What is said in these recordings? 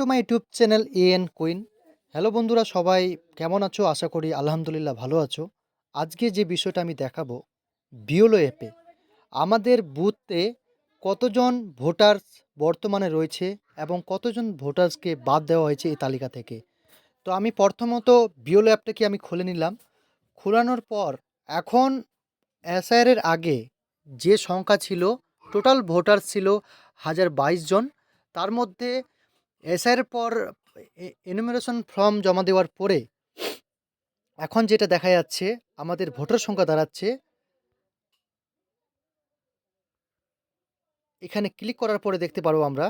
Two my YouTube channel A N queen hello বন্ধুরা, সবাই কেমন আছো? আশা করি আলহামদুলিল্লাহ ভালো আছো। আজকে যে বিষয়টা আমি দেখাবো, বিওলো অ্যাপে আমাদের বুথে কতজন ভোটার্স বর্তমানে রয়েছে এবং কতজন ভোটার্সকে বাদ দেওয়া হয়েছে এই তালিকা থেকে? তো আমি প্রথমত বিওলো অ্যাপটাকে আমি খুলে নিলাম। খোলানোর পর এখন এসআইআরের আগে যে সংখ্যা ছিল টোটাল ভোটার ছিল হাজার বাইশ জন। তার মধ্যে এসআইয়ের পর এনুমিনেশন ফর্ম জমা দেওয়ার পরে এখন যেটা দেখা যাচ্ছে, আমাদের ভোটার সংখ্যা দাঁড়াচ্ছে। এখানে ক্লিক করার পরে দেখতে পারব আমরা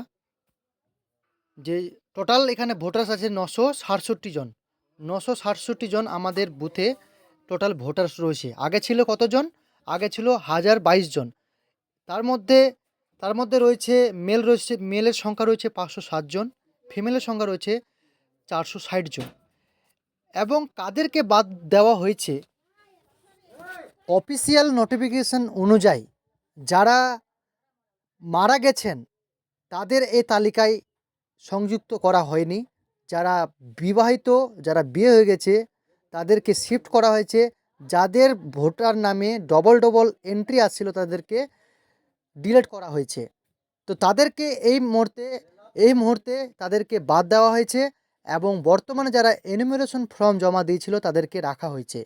যে টোটাল এখানে ভোটার্স আছে নশো সাতষট্টি জন। নশো সাতষট্টি জন আমাদের বুথে টোটাল ভোটার্স রয়েছে। আগে ছিল কতজন? আগে ছিল হাজার বাইশ জন। তার মধ্যে তার মধ্যে রয়েছে মেল রয়েছে মেলের সংখ্যা রয়েছে পাঁচশো জন। ফিমেলের সংখ্যা রয়েছে চারশো ষাট জন। এবং কাদেরকে বাদ দেওয়া হয়েছে অফিসিয়াল নোটিফিকেশন অনুযায়ী যারা মারা গেছেন, তাদের এই তালিকায় সংযুক্ত করা হয়নি। যারা বিবাহিত, যারা বিয়ে হয়ে গেছে, তাদেরকে শিফট করা হয়েছে। যাদের ভোটার নামে ডবল ডবল এন্ট্রি আসছিল, তাদেরকে ডিলেট করা হয়েছে। তো তাদেরকে এই মুহূর্তে এই মুহূর্তে তাদেরকে বাদ দেওয়া হয়েছে এবং বর্তমানে যারা এনিমেশন ফর্ম জমা দিয়েছিল তাদেরকে রাখা হয়েছে।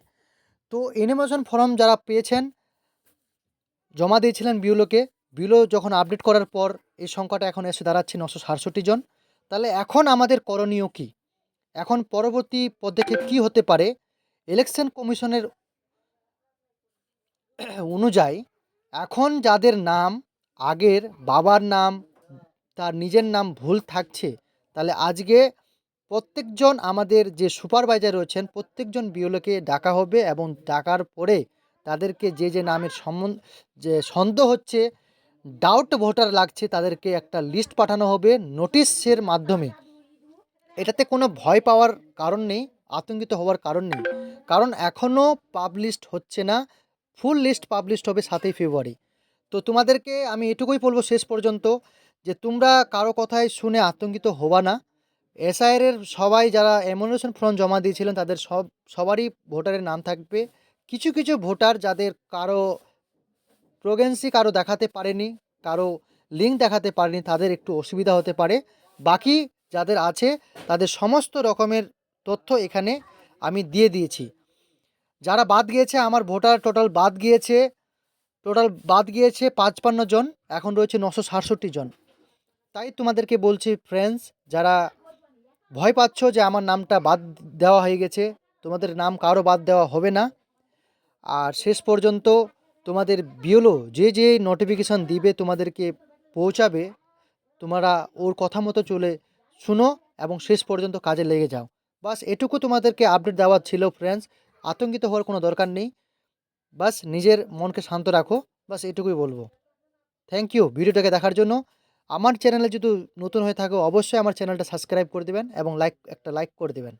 তো এনিমেশন ফর্ম যারা পেয়েছেন, জমা দিয়েছিলেন বিউলোকে, বিউলো যখন আপডেট করার পর এই সংখ্যাটা এখন এসে দাঁড়াচ্ছে নশো সাতষট্টি জন। তাহলে এখন আমাদের করণীয় কি? এখন পরবর্তী পদক্ষেপ কি হতে পারে? ইলেকশন কমিশনের অনুযায়ী এখন যাদের নাম, আগের বাবার নাম তার নিজের নাম ভুল থাকছে, তাহলে আজকে প্রত্যেকজন আমাদের যে সুপারভাইজার রয়েছেন, প্রত্যেকজন বিওলোকে ডাকা হবে এবং ডাকার পরে তাদেরকে যে যে নামের সম্বন্ধ, যে সন্দেহ হচ্ছে ডাউট ভোটার লাগছে, তাদেরকে একটা লিস্ট পাঠানো হবে নোটিশের মাধ্যমে। এটাতে কোনো ভয় পাওয়ার কারণ নেই, আতঙ্কিত হওয়ার কারণ নেই। কারণ এখনও পাবলিশড হচ্ছে না ফুল লিস্ট পাবলিশড হবে সাতই ফেব্রুয়ারি তো তোমাদেরকে আমি এটুকুই বলব শেষ পর্যন্ত যে তোমরা কারও কথায় শুনে আতঙ্কিত হবা না। এসআইআরের সবাই যারা এমোনেশন ফর্ম জমা দিয়েছিলেন, তাদের সব, সবারই ভোটারের নাম থাকবে। কিছু কিছু ভোটার যাদের কারও প্রোগেন্সি কারও দেখাতে পারেনি, কারও লিঙ্ক দেখাতে পারেনি, তাদের একটু অসুবিধা হতে পারে। বাকি যাদের আছে, তাদের সমস্ত রকমের তথ্য এখানে আমি দিয়ে দিয়েছি। যারা বাদ গিয়েছে, আমার ভোটার টোটাল বাদ গিয়েছে টোটাল বাদ গিয়েছে পাঁচপান্ন জন, এখন রয়েছে নশো সাতষট্টি জন। তাই তোমাদেরকে বলছি ফ্রেন্ডস যারা ভয় পাচ্ছ যে আমার নামটা বাদ দেওয়া হয়ে গেছে, তোমাদের নাম কারও বাদ দেওয়া হবে না। আর শেষ পর্যন্ত তোমাদের বিওলো যে যে নোটিফিকেশান দিবে তোমাদেরকে পৌঁছাবে, তোমরা ওর কথা মতো চলে শুনো এবং শেষ পর্যন্ত কাজে লেগে যাও। বাস এটুকু তোমাদেরকে আপডেট দেওয়ার ছিল ফ্রেন্ডস আতঙ্কিত হওয়ার কোনো দরকার নেই। বাস নিজের মনকে শান্ত রাখো, বাস এটুকুই বলব। থ্যাংক ইউ ভিডিওটাকে দেখার জন্য। আমার চ্যানেলে যদি নতুন হয়ে থাকো, অবশ্যই আমার চ্যানেলটা সাবস্ক্রাইব করে দেবেন এবং লাইক একটা লাইক করে দেবেন।